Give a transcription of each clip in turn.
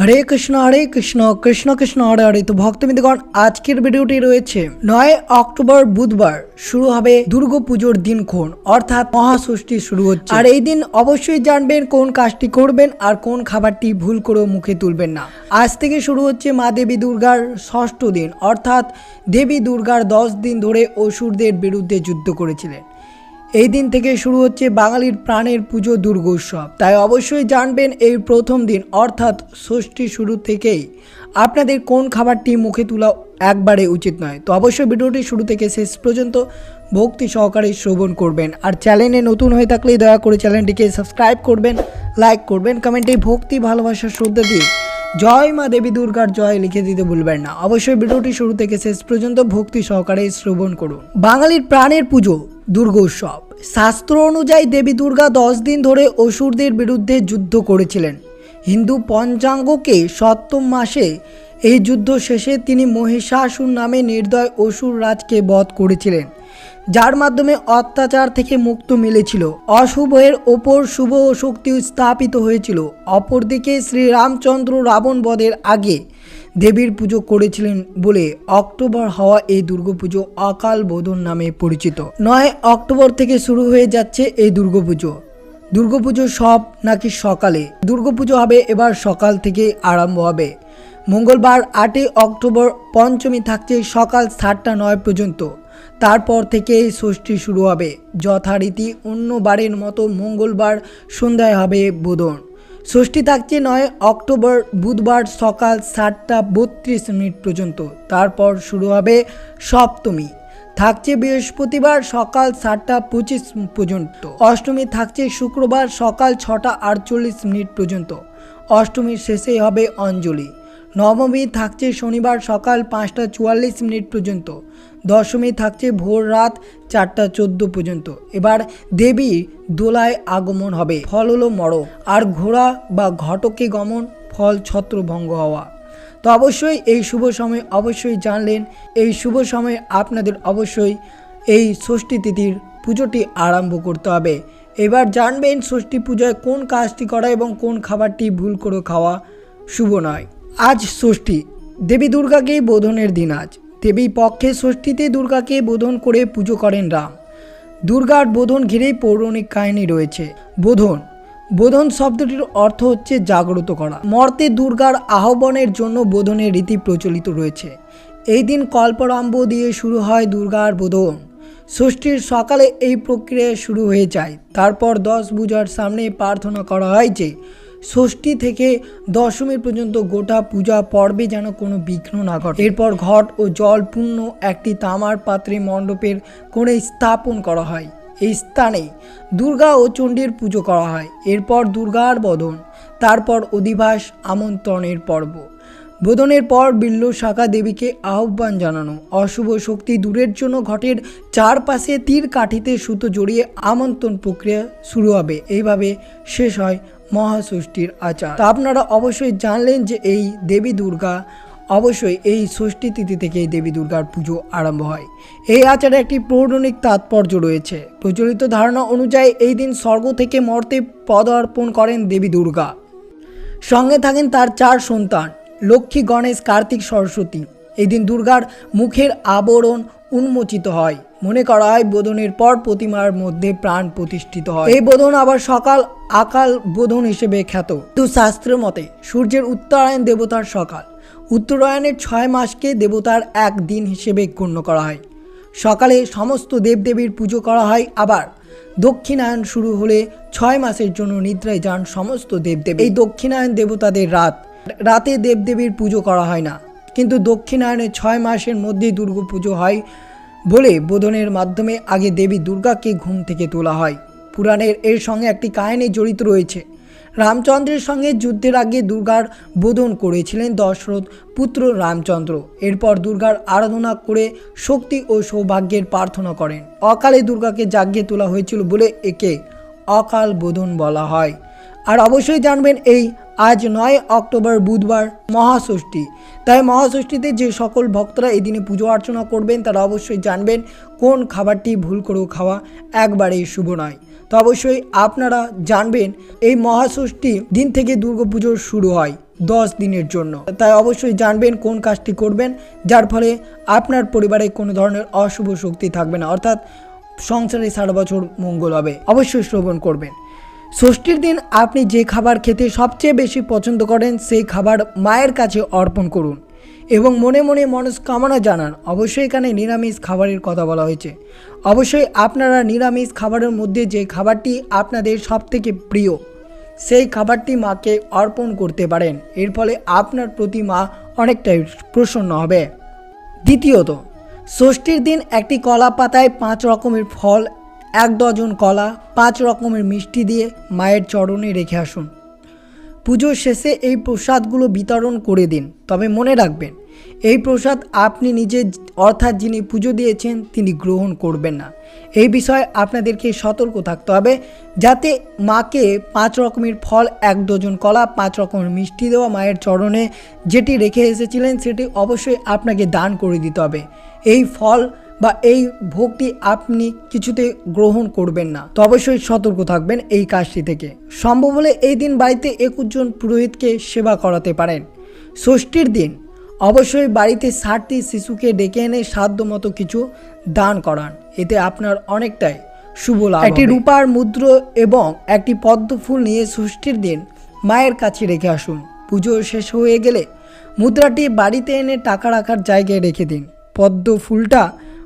হরে কৃষ্ণ হরে কৃষ্ণ কৃষ্ণ কৃষ্ণ, হরে হরে। তো ভক্তবৃন্দগণ, আজকের ভিডিওটি রয়েছে নয় অক্টোবর বুধবার। শুরু হবে দুর্গা দুর্গাপুজোর দিনক্ষণ, অর্থাৎ মহাষষ্ঠী শুরু হচ্ছে। আর এই দিন অবশ্যই জানবেন কোন কাজটি করবেন আর কোন খাবারটি ভুল করেও মুখে তুলবেন না। আজ থেকে শুরু হচ্ছে মা দেবী দুর্গার ষষ্ঠ দিন, অর্থাৎ দেবী দুর্গার দশ দিন ধরে অসুরদের বিরুদ্ধে যুদ্ধ করেছিলেন। এই দিন থেকে শুরু হচ্ছে বাঙালির প্রাণের পুজো দুর্গোৎসব। তাই অবশ্যই জানবেন এই প্রথম দিন, অর্থাৎ ষষ্ঠী শুরু থেকেই। আপনাদের কোন খাবারটি মুখে তোলা একবারে উচিত নয়? তো অবশ্যই ভিডিওটি শুরু থেকে শেষ পর্যন্ত ভক্তি সহকারে শ্রবণ করবেন। আর চ্যানেলে নতুন হয়ে থাকলে দয়া করে চ্যানেলটিকে সাবস্ক্রাইব করবেন, লাইক করবেন, কমেন্টে ভক্তি, ভালোবাসা, শ্রদ্ধা দিয়ে জয় মা দেবী দুর্গার জয় লিখে দিতে ভুলবেন না। অবশ্যই ভিডিওটি শুরু থেকে শেষ পর্যন্ত ভক্তি সহকারে শ্রবণ করুন। বাঙালির প্রাণের পুজো দুর্গোৎসব শাস্ত্র অনুযায়ী দেবী দুর্গা দশ দিন ধরে অসুরদের বিরুদ্ধে যুদ্ধ করেছিলেন। হিন্দু পঞ্চাঙ্গকে সপ্তম মাসে এই যুদ্ধ শেষে তিনি মহিষাসুর নামে নির্দয় অসুর রাজকে বধ করেছিলেন, যার মাধ্যমে অত্যাচার থেকে মুক্ত মিলেছিল। অশুভের ওপর শুভ শক্তি স্থাপিত হয়েছিল। অপরদিকে শ্রীরামচন্দ্র রাবণ বধের আগে দেবীর পুজো করেছিলেন বলে অক্টোবর হওয়া এই দুর্গাপুজো অকাল বোধন নামে পরিচিত। নয় অক্টোবর থেকে শুরু হয়ে যাচ্ছে এই দুর্গাপুজো। দুর্গাপুজো সব নাকি সকালে। দুর্গাপুজো হবে এবার সকাল থেকে আরম্ভ হবে। মঙ্গলবার আটই অক্টোবর পঞ্চমী থাকছে সকাল সাতটা নয় পর্যন্ত। তারপর থেকে ষষ্ঠী শুরু হবে। যথারীতি অন্য বারের মতো মঙ্গলবার সন্ধ্যায় হবে বোধন ষষ্ঠী থাকছে নয় অক্টোবর, বুধবার সকাল সাতটা বত্রিশ মিনিট পর্যন্ত। তারপর শুরু হবে সপ্তমী। থাকছে বৃহস্পতিবার সকাল সাতটা পঁচিশ পর্যন্ত। অষ্টমী থাকছে শুক্রবার সকাল ছটা আটচল্লিশ মিনিট পর্যন্ত। অষ্টমীর শেষেই হবে অঞ্জলি। নবমী থাকছে শনিবার সকাল পাঁচটা চুয়াল্লিশ মিনিট পর্যন্ত। দশমী থাকছে ভোর রাত চারটা চোদ্দ পর্যন্ত। এবার দেবী দোলায় আগমন হবে, ফল হলো মড়ক আর ঘোড়া বা ঘটকে গমন, ফল ছত্রভঙ্গ হওয়া। তো অবশ্যই এই শুভ সময় অবশ্যই জানলেন, এই শুভ সময়ে আপনাদের অবশ্যই এই ষষ্ঠী তিথির পুজোটি আরম্ভ করতে হবে। এবার জানবেন ষষ্ঠী পূজায় কোন কাজটি করা এবং কোন খাবারটি ভুল করে খাওয়া শুভ নয়। আজ ষষ্ঠী, দেবী দুর্গাকেই বোধনের দিন আজ। দেবী পক্ষে ষষ্ঠীতে দুর্গাকে বোধন করে পুজো করেন রাম। দুর্গার বোধন ঘিরেই পৌরাণিক কাহিনী রয়েছে। বোধন। বোধন শব্দটির অর্থ হচ্ছে জাগ্রত করা। মর্তে দুর্গার আহ্বানের জন্য বোধনের রীতি প্রচলিত রয়েছে। এই দিন কল্পরাম্ব দিয়ে শুরু হয় দুর্গার বোধন। ষষ্ঠীর সকালে এই প্রক্রিয়া শুরু হয়ে যায়। তারপর দশ পূজার সামনে প্রার্থনা করা হয় যে ষষ্ঠী থেকে দশমী পর্যন্ত গোটা পূজা পর্বে যেন কোনো বিঘ্ন না ঘটে। এরপর ঘট ও জল পূর্ণ একটি তামার পাত্রে মণ্ডপের কোণে স্থাপন করা হয়। এই স্থানে দুর্গা ও চণ্ডীর পুজো করা হয়। এরপর দুর্গার বদন, তারপর অধিবাস, আমন্ত্রণের পর্ব। বোধনের পর বিল্ল শাখা দেবীকে আহ্বান জানানো। অশুভ শক্তি দূরের জন্য ঘটের চারপাশে তীর কাঠিতে সুতো জড়িয়ে আমন্ত্রণ প্রক্রিয়া শুরু হবে। এইভাবে শেষ হয় মহাষষ্ঠীর আচার। তা আপনারা অবশ্যই জানলেন যে এই দেবী দুর্গা, অবশ্যই এই ষষ্ঠী তিথি থেকে এই দেবী দুর্গার পুজো আরম্ভ হয়। এই আচারে একটি পৌরাণিক তাৎপর্য রয়েছে। প্রচলিত ধারণা অনুযায়ী এই দিন স্বর্গ থেকে মর্তে পদার্পণ করেন দেবী দুর্গা। সঙ্গে থাকেন তার চার সন্তান, লক্ষ্মী, গণেশ, কার্তিক, সরস্বতী। এই দিন দুর্গার মুখের আবরণ উন্মোচিত হয়। মনে করা হয় বোধনের পর প্রতিমার মধ্যে প্রাণ প্রতিষ্ঠিত হয়। এই বোধন আবার সকাল আকাল বোধন হিসেবে খ্যাত। কিন্তু শাস্ত্রের মতে সূর্যের উত্তরায়ণ দেবতার সকাল। উত্তরায়ণের ছয় মাসকে দেবতার এক দিন হিসেবে গণ্য করা হয়। সকালে সমস্ত দেবদেবীর পুজো করা হয়। আবার দক্ষিণায়ন শুরু হলে ছয় মাসের জন্য নিদ্রায় যান সমস্ত দেবদেবী। এই দক্ষিণায়ন দেবতাদের রাত। রাতে দেবদেবীর পুজো করা হয় না। কিন্তু দক্ষিণায়নের ছয় মাসের মধ্যেই দুর্গা পুজো হয়। বলে বোধনের মাধ্যমে আগে দেবী দুর্গাকে ঘুম থেকে তোলা হয়। পুরাণের এর সঙ্গে একটি কাহিনী জড়িত রয়েছে। রামচন্দ্রের সঙ্গে যুদ্ধের আগে দুর্গার বোধন করেছিলেন দশরথ পুত্র রামচন্দ্র। এরপর দুর্গার আরাধনা করে শক্তি ও সৌভাগ্যের প্রার্থনা করেন। অকালে দুর্গাকে জাগিয়ে তোলা হয়েছিল বলে একে অকাল বোধন বলা হয়। আর অবশ্যই জানবেন এই আজ নয় অক্টোবর বুধবার মহাষষ্ঠী। তাই মহাষষ্ঠীতে যে সকল ভক্তরা এই দিনে পুজো অর্চনা করবেন, তারা অবশ্যই জানবেন কোন খাবারটি ভুল করেও খাওয়া একবারেই শুভ নয়। তো অবশ্যই আপনারা জানবেন এই মহাষষ্ঠী দিন থেকে দুর্গাপুজোর শুরু হয় দশ দিনের জন্য। তাই অবশ্যই জানবেন কোন কাজটি করবেন, যার ফলে আপনার পরিবারে কোনো ধরনের অশুভ শক্তি থাকবে না, অর্থাৎ সংসারে সারা বছর মঙ্গল হবে। অবশ্যই শ্রবণ করবেন। ষষ্ঠীর দিন আপনি যে খাবার খেতে সবচেয়ে বেশি পছন্দ করেন, সেই খাবার মায়ের কাছে অর্পণ করুন এবং মনে মনে মনস্কামনা জানান। অবশ্যই এখানে নিরামিষ খাবারের কথা বলা হয়েছে। অবশ্যই আপনারা নিরামিষ খাবারের মধ্যে যে খাবারটি আপনাদের সবথেকে প্রিয়, সেই খাবারটি মাকে অর্পণ করতে পারেন। এর ফলে আপনার প্রতি মা অনেকটাই প্রসন্ন হবে। দ্বিতীয়ত, ষষ্ঠীর দিন একটি কলা পাতায় পাঁচ রকমের ফল এক ডজন কলা, পাঁচ রকমের মিষ্টি দিয়ে মায়ের চরণে রেখে আসুন। পুজোর শেষে এই প্রসাদগুলো বিতরণ করে দিন। তবে মনে রাখবেন, এই প্রসাদ আপনি নিজে, অর্থাৎ যিনি পুজো দিয়েছেন, তিনি গ্রহণ করবেন না। এই বিষয়ে আপনাদেরকে সতর্ক থাকতে হবে, যাতে মাকে পাঁচ রকমের ফল, এক ডজন কলা, পাঁচ রকমের মিষ্টি দেওয়া মায়ের চরণে যেটি রেখে এসেছিলেন, সেটি অবশ্যই আপনাকে দান করে দিতে হবে। এই ফল বা এই ভোগটি আপনি কিছুতে গ্রহণ করবেন না। তো অবশ্যই সতর্ক থাকবেন এই কাজটি থেকে। সম্ভব হলে এই দিন বাড়িতে একুশ জন পুরোহিতকে সেবা করাতে পারেন। ষষ্ঠীর দিন অবশ্যই বাড়িতে ষাটটি শিশুকে ডেকে এনে সাধ্য মতো কিছু দান করান। এতে আপনার অনেকটাই শুভ লাভ একটি রূপার মুদ্র এবং একটি পদ্ম ফুল নিয়ে ষষ্ঠীর দিন মায়ের কাছে রেখে আসুন। পুজো শেষ হয়ে গেলে মুদ্রাটি বাড়িতে এনে টাকা রাখার জায়গায় রেখে দিন। পদ্ম ফুলটা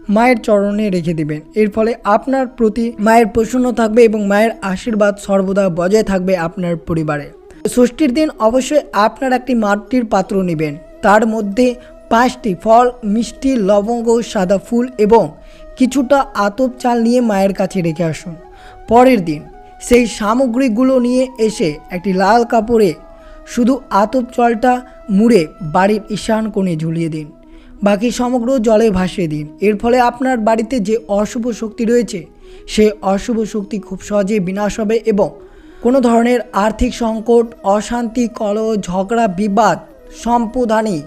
মায়ের চরণে রেখে দিবেন। এর ফলে আপনার প্রতি মায়ের প্রসন্ন থাকবে এবং মায়ের আশীর্বাদ সর্বদা বজায় থাকবে আপনার পরিবারে। ষষ্ঠীর দিন অবশ্যই আপনার একটি মাটির পাত্র নেবেন। তার মধ্যে পাঁচটি ফল, মিষ্টি, লবঙ্গ, সাদা ফুল এবং কিছুটা আতপ চাল নিয়ে মায়ের কাছে রেখে আসুন। পরের দিন সেই সামগ্রীগুলো নিয়ে এসে একটি লাল কাপড়ে শুধু আতপ চালটা মুড়ে বাড়ির ঈশান কোণে ঝুলিয়ে দিন। বাকি সমগ্র জলে ভাসিয়ে দিন। এর ফলে আপনার বাড়িতে যে অশুভ শক্তি রয়েছে, সে অশুভ শক্তি খুব সহজে বিনাশ হবে এবং কোনো ধরনের আর্থিক সংকট, অশান্তি, কলহ, ঝগড়া, বিবাদ সম্পদানি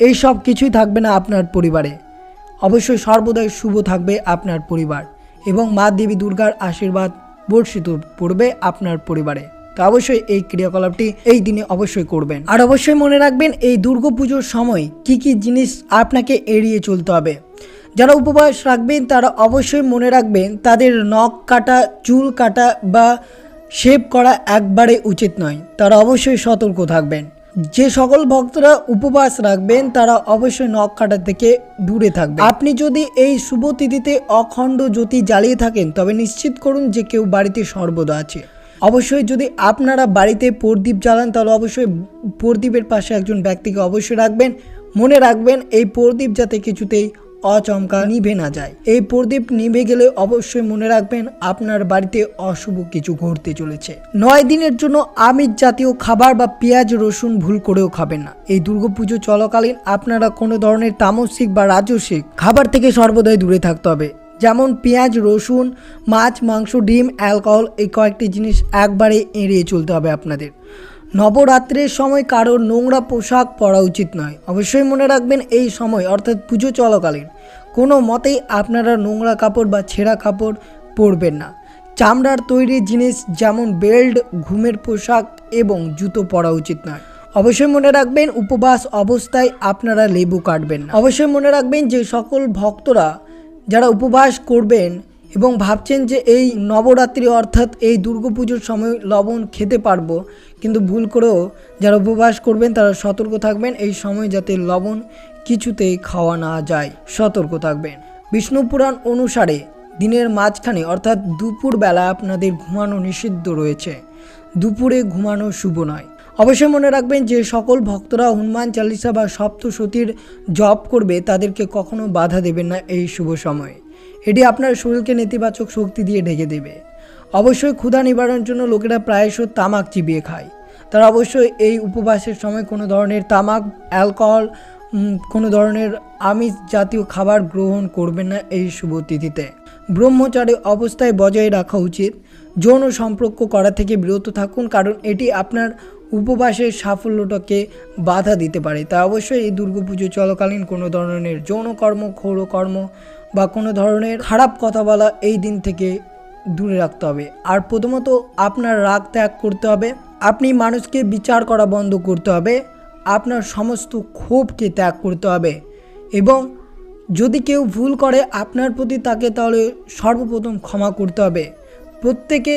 এই সব কিছুই থাকবে না আপনার পরিবারে। অবশ্যই সর্বদাই শুভ থাকবে আপনার পরিবার এবং মা দেবী দুর্গার আশীর্বাদ বর্ষিত পড়বে আপনার পরিবারে। তো অবশ্যই এই ক্রিয়াকলাপটি এই দিনে অবশ্যই করবেন। আর অবশ্যই মনে রাখবেন, এই দুর্গাপুজোর সময় কি কি জিনিস আপনাকে এড়িয়ে চলতে হবে। যারা উপবাস রাখবেন, তারা অবশ্যই মনে রাখবেন, তাদের নখ কাটা, চুল কাটা বা শেভ করা একবারে উচিত নয়। তারা অবশ্যই সতর্ক থাকবেন। যে সকল ভক্তরা উপবাস রাখবেন, তারা অবশ্যই নখ কাটা থেকে দূরে থাকবে আপনি যদি এই শুভ তিথিতে অখণ্ড জ্যোতি জ্বালিয়ে থাকেন, তবে নিশ্চিত করুন যে কেউ বাড়িতে সর্বদা আছে। অবশ্যই যদি আপনারা বাড়িতে প্রদীপ জ্বালান, তাহলে অবশ্যই প্রদীপের পাশে একজন ব্যক্তিকে অবশ্যই রাখবেন। মনে রাখবেন, এই প্রদীপ যাতে কিছুতেই অচমকা নিভে না যায়। এই প্রদীপ নিভে গেলে অবশ্যই মনে রাখবেন, আপনার বাড়িতে অশুভ কিছু ঘটতে চলেছে। নয় দিনের জন্য আমিষ জাতীয় খাবার বা পেঁয়াজ, রসুন ভুল করেও খাবেন না। এই দুর্গাপুজো চলাকালীন আপনারা কোনো ধরনের তামসিক বা রাজস্বিক খাবার থেকে সর্বদাই দূরে থাকতে হবে। যেমন পেঁয়াজ, রসুন, মাছ, মাংস, ডিম, অ্যালকোহল, এই কয়েকটি জিনিস একবারে এড়িয়ে চলতে হবে আপনাদের। নবরাত্রের সময় কারোর নোংরা পোশাক পরা উচিত নয়। অবশ্যই মনে রাখবেন এই সময়, অর্থাৎ পুজো চলাকালীন, কোনো মতেই আপনারা নোংরা কাপড় বা ছেঁড়া কাপড় পরবেন না। চামড়ার তৈরি জিনিস যেমন বেল্ট, ঘুমের পোশাক এবং জুতো পরা উচিত নয়। অবশ্যই মনে রাখবেন, উপবাস অবস্থায় আপনারা লেবু কাটবেন অবশ্যই মনে রাখবেন যে সকল ভক্তরা যারা উপবাস করবেন এবং ভাবছেন যে এই নবরাত্রি অর্থাৎ এই দুর্গাপুজোর সময় লবণ খেতে পারব, কিন্তু ভুল করেও যারা উপবাস করবেন তারা সতর্ক থাকবেন, এই সময় যাতে লবণ কিছুতেই খাওয়া না যায়। সতর্ক থাকবেন। বিষ্ণু পুরাণ অনুসারে দিনের মাঝখানে অর্থাৎ দুপুরবেলা আপনাদের ঘুমানো নিষিদ্ধ রয়েছে। দুপুরে ঘুমানো শুভ নয়। অবশ্যই মনে রাখবেন যে সকল ভক্তরা হনুমান চালিসা বা সপ্তসতীর জপ করবে, তাদেরকে কখনো বাধা দেবেন না এই শুভ সময়ে। এটি আপনার শরীরকে নেতিবাচক শক্তি দিয়ে ঢেকে দেবে। অবশ্যই ক্ষুধা নিবারণের জন্য লোকেরা প্রায়শ তামাক চিবিয়ে খায়। তারা অবশ্যই এই উপবাসের সময় কোনো ধরনের তামাক, অ্যালকোহল কোনো ধরনের আমিষ জাতীয় খাবার গ্রহণ করবেন না এই শুভ তিথিতে। ব্রহ্মচারী অবস্থায় বজায় রাখা উচিত। যৌন সম্পর্ক করা থেকে বিরত থাকুন, কারণ এটি আপনার উপবাসের সাফল্যটাকে বাধা দিতে পারে। তা অবশ্যই এই দুর্গাপুজো চলাকালীন কোনো ধরনের যৌনকর্ম ক্ষৌরকর্ম বা কোনো ধরনের খারাপ কথা বলা এই দিন থেকে দূরে রাখতে হবে। আর প্রথমত আপনার রাগ ত্যাগ করতে হবে। আপনি মানুষকে বিচার করা বন্ধ করতে হবে। আপনার সমস্ত ক্ষোভকে ত্যাগ করতে হবে। এবং যদি কেউ ভুল করে আপনার প্রতি তাকে তাহলে সর্বপ্রথম ক্ষমা করতে হবে। প্রত্যেকে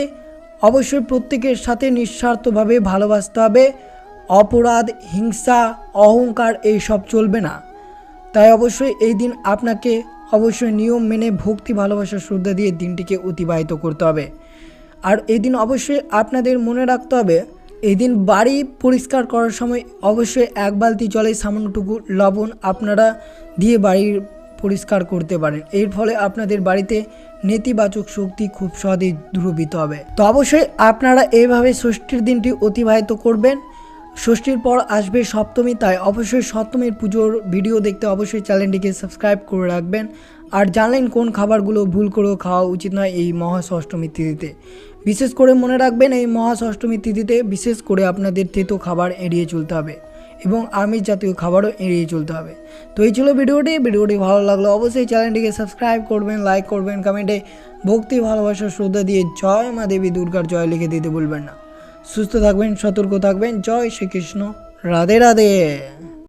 অবশ্যই প্রত্যেকের সাথে নিঃস্বার্থভাবে ভালোবাসতে হবে। অপরাধ, হিংসা, অহংকার এইসব চলবে না। তাই অবশ্যই এই দিন আপনাকে অবশ্যই নিয়ম মেনে ভক্তি, ভালোবাসা, শ্রদ্ধা দিয়ে দিনটিকে অতিবাহিত করতে হবে। আর এই দিন অবশ্যই আপনাদের মনে রাখতে হবে, এই দিন বাড়ি পরিষ্কার করার সময় অবশ্যই এক বালতি জলে সামান্যটুকু লবণ আপনারা দিয়ে বাড়ির পরিষ্কার করতে পারেন। এর ফলে আপনাদের বাড়িতে নেতিবাচক শক্তি খুব সহজেই দূরীভূত হবে। তো অবশ্যই আপনারা এইভাবে ষষ্ঠীর দিনটি অতিবাহিত করবেন। ষষ্ঠীর পর আসবে সপ্তমী, তাই অবশ্যই সপ্তমীর পুজোর ভিডিও দেখতে অবশ্যই চ্যানেলটিকে সাবস্ক্রাইব করে রাখবেন। আর জানলেন কোন খাবারগুলো ভুল করেও খাওয়া উচিত নয় এই মহাষষ্ঠমীর তিথিতে। বিশেষ করে মনে রাখবেন এই মহাষষ্ঠমীর তিথিতে বিশেষ করে আপনাদের তেতো খাবার এড়িয়ে চলতে হবে। এবং আমিষ জাতীয় খাবারও এড়িয়ে চলতে হবে। তো এই ছিল ভিডিওটি। ভিডিওটি ভালো লাগল অবশ্যই চ্যানেলটিকে সাবস্ক্রাইব করবেন, লাইক করবেন, কমেন্টে ভক্তি, ভালোবাসা, শ্রদ্ধা দিয়ে জয় মা দেবী দুর্গার জয় লিখে দিতে ভুলবেন না। সুস্থ থাকবেন, সতর্ক থাকবেন। জয় শ্রীকৃষ্ণ। রাধে রাধে।